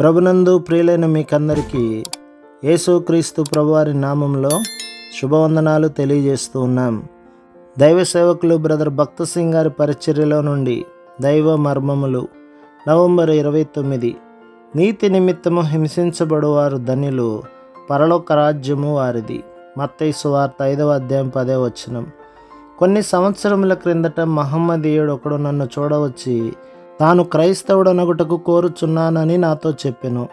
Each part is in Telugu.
ప్రభునందు ప్రియులైన మీకందరికీ యేసుక్రీస్తు ప్రభువారి నామంలో శుభవందనాలు తెలియజేస్తూ ఉన్నాం. దైవ సేవకులు బ్రదర్ భక్త సింగ్ గారి పరిచర్యలో నుండి దైవ మర్మములు నవంబర్ ఇరవై తొమ్మిది. నీతి నిమిత్తము హింసించబడువారు ధనిలు పరలోక రాజ్యము వారిది. మత్తయి సువార్త ఐదవ అధ్యాయం పదే వచనం. కొన్ని సంవత్సరముల క్రిందట మహమ్మదీయుడు ఒకడు నన్ను చూడవచ్చి తాను క్రైస్తవుడనగుటకు కోరుచున్నానని నాతో చెప్పెను.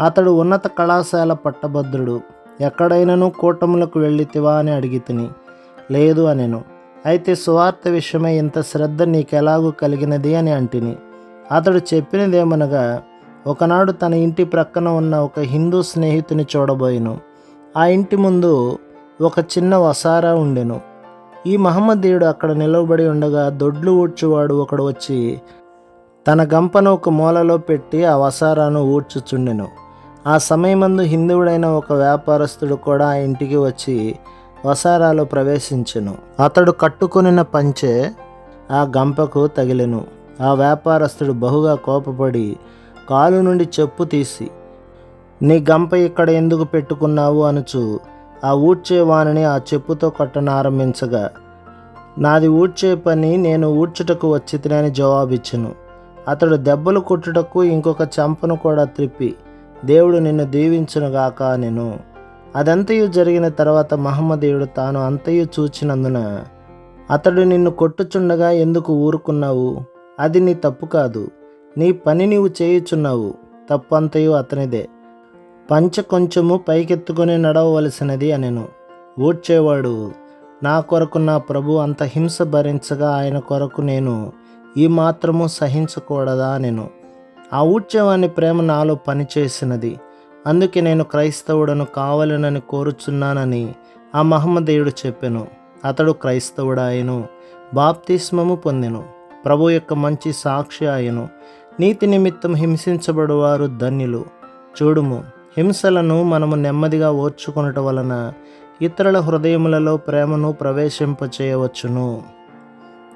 అతడు ఉన్నత కళాశాల పట్టభద్రుడు. ఎక్కడైనను కూటములకు వెళ్ళితివా అని అడిగి తిని లేదు అనెను. అయితే సువార్త విషయమై ఇంత శ్రద్ధ నీకెలాగూ కలిగినది అని అంటిని. అతడు చెప్పినదేమనగా ఒకనాడు తన ఇంటి ప్రక్కన ఉన్న ఒక హిందూ స్నేహితుని చూడబోయిను. ఆ ఇంటి ముందు ఒక చిన్న వసారా ఉండెను. ఈ మహమ్మదీయుడు అక్కడ నిలవబడి ఉండగా దొడ్లు ఊడ్చువాడు ఒకడు వచ్చి తన గంపను ఒక మూలలో పెట్టి ఆ వసారాను ఊడ్చుచుండెను. ఆ సమయమందు హిందువుడైన ఒక వ్యాపారస్తుడు కూడా ఆ ఇంటికి వచ్చి వసారాలో ప్రవేశించెను. అతడు కట్టుకొనిన పంచె ఆ గంపకు తగిలెను. ఆ వ్యాపారస్తుడు బహుగా కోపపడి కాలు నుండి చెప్పు తీసి నీ గంప ఇక్కడ ఎందుకు పెట్టుకున్నావు అనుచు ఆ ఊడ్చేవాణిని ఆ చెప్పుతో కొట్టనారంభించగా నాది ఊడ్చే పని నేను ఊడ్చుటకు వచ్చి తినని జవాబిచ్చెను. అతడు దెబ్బలు కొట్టుటకు ఇంకొక చంపను కూడా త్రిప్పి దేవుడు నిన్ను దీవించునుగాక నేను అదంతయు జరిగిన తర్వాత మహమ్మదీయుడు తాను అంతయు చూచినందున అతడు నిన్ను కొట్టుచుండగా ఎందుకు ఊరుకున్నావు? అది నీ తప్పు కాదు. నీ పని నీవు చేయుచున్నావు. తప్పంతయు అతనిదే. పంచ కొంచెము పైకెత్తుకొని నడవవలసినది అనెను. ఊడ్చేవాడు నా కొరకు నా ప్రభు అంత హింస భరించగా ఆయన కొరకు నేను ఈ మాత్రము సహించకూడదా నేను ఆ ఊడ్చేవాని ప్రేమ నాలో పనిచేసినది. అందుకే నేను క్రైస్తవుడను కావాలనని కోరుచున్నానని ఆ మహమ్మదేయుడు చెప్పెను. అతడు క్రైస్తవుడాయను. బాప్తిస్మము పొందెను. ప్రభు యొక్క మంచి సాక్షి ఆయను. నీతి నిమిత్తం హింసించబడువారు ధన్యులు. చూడుము. హింసలను మనము నెమ్మదిగా ఓర్చుకునటం వలన ఇతరుల హృదయములలో ప్రేమను ప్రవేశింపచేయవచ్చును.